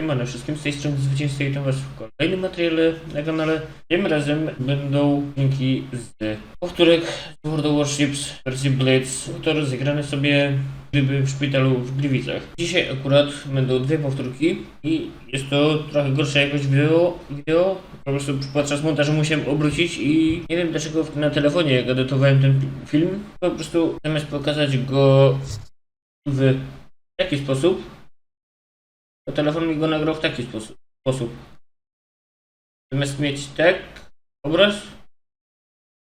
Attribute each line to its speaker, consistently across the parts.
Speaker 1: Siemano wszystkim, z tej strony Zwycięzca i was w kolejnym materiale na kanale. Tym razem będą linki z powtórek z World of Warships wersji Blitz, który zagrany sobie gdyby w szpitalu w Gliwicach. Dzisiaj akurat będą dwie powtórki i jest to trochę gorsza jakość wideo, wideo. Po prostu podczas montażu musiałem obrócić i nie wiem dlaczego na telefonie jak edytowałem ten film, po prostu zamiast pokazać go w taki sposób, to telefon mi go nagrał w taki sposób. sposób. Zamiast mieć tak obraz,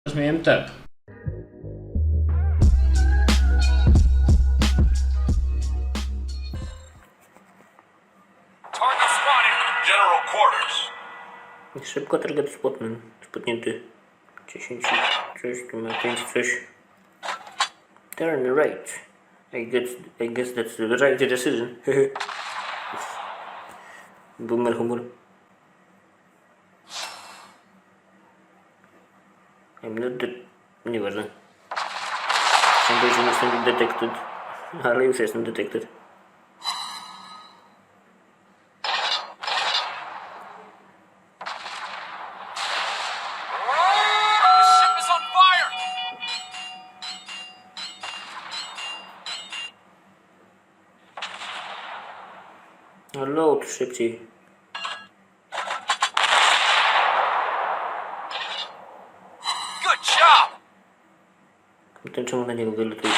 Speaker 1: teraz miałem tak. Szybko target spotny, spotnięty. 10 coś, tu ma 5 coś. Turn right. I guess, I guess that's the right decision. Bunun merhumur. Emniyet не важно. Чем больше мы с ним detected. Harley Session detected. Load szybciej.
Speaker 2: Good job.
Speaker 1: Ten czemu na niego wylatuje?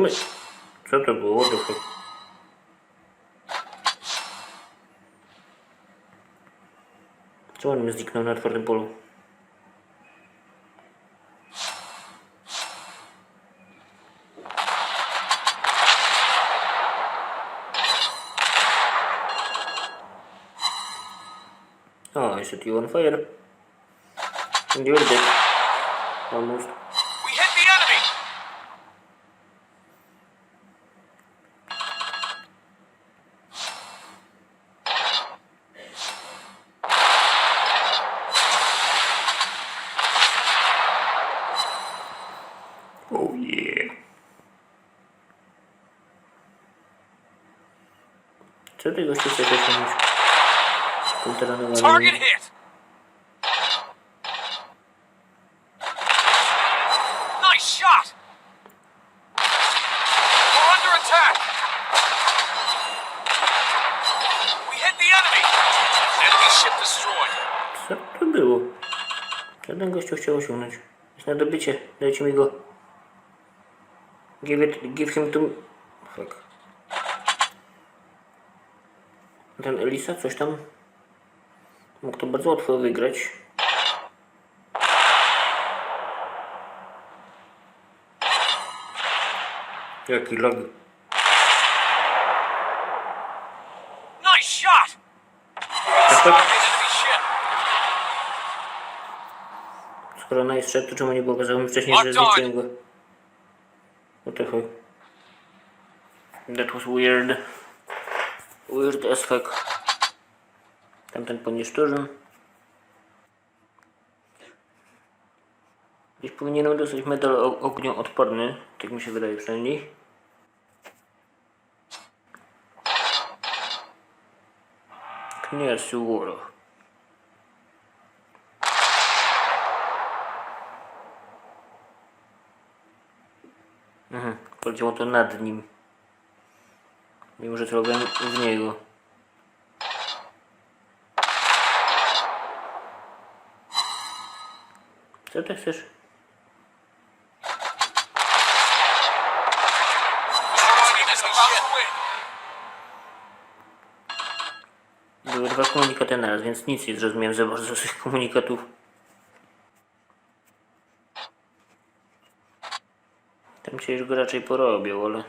Speaker 1: Było? What the fuck? Czemu on mnie zniknął na otwartym polu? Oh, I set you on fire. And you're. Oh yeah. Co osiągnąć? Tym teranem
Speaker 2: Target hit. Nice shot. We're under attack. We hit the enemy. Enemy ship destroyed.
Speaker 1: Co to było? Ten gościu chciał osiągnąć? Jest na dobycie. Dajcie mi go. Give it, give him to... Fuck. Ten Elisa coś tam... Mógł to bardzo łatwo wygrać. Jaki lag.
Speaker 2: Nice shot. Enemy ship.
Speaker 1: Skoro ona jest szedł, to czemu nie pokazałem wcześniej, że zniszczyłem go? What? That was weird. Weird as fuck. Tamten poniszczurzen. Gdzieś powinienem dostać medal ognioodporny, tak mi się wydaje przynajmniej. Kniaz War. Poleciało to nad nim. Mimo, że celowałem w niego. Co ty chcesz? Były dwa komunikaty naraz, więc nic nie zrozumiałem za bardzo z tych komunikatów. Tam cię już go raczej porobią, ale...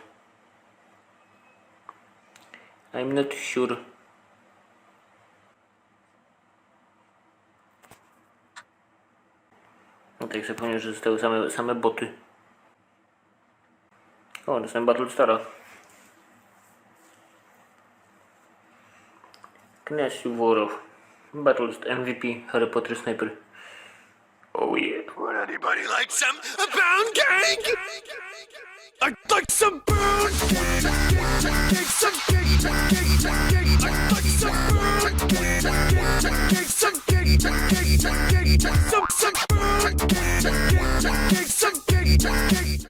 Speaker 1: I'm not sure. tak zapomniałem, że zostały same, same boty. O, dostałem Battle Stara. Kniaz Suworow. Battle MVP, Harry Potter Sniper. Oh yeah.
Speaker 2: Would anybody like some a pound cake? I'd like some pound cake, cake, cake, some cake, cake, cake,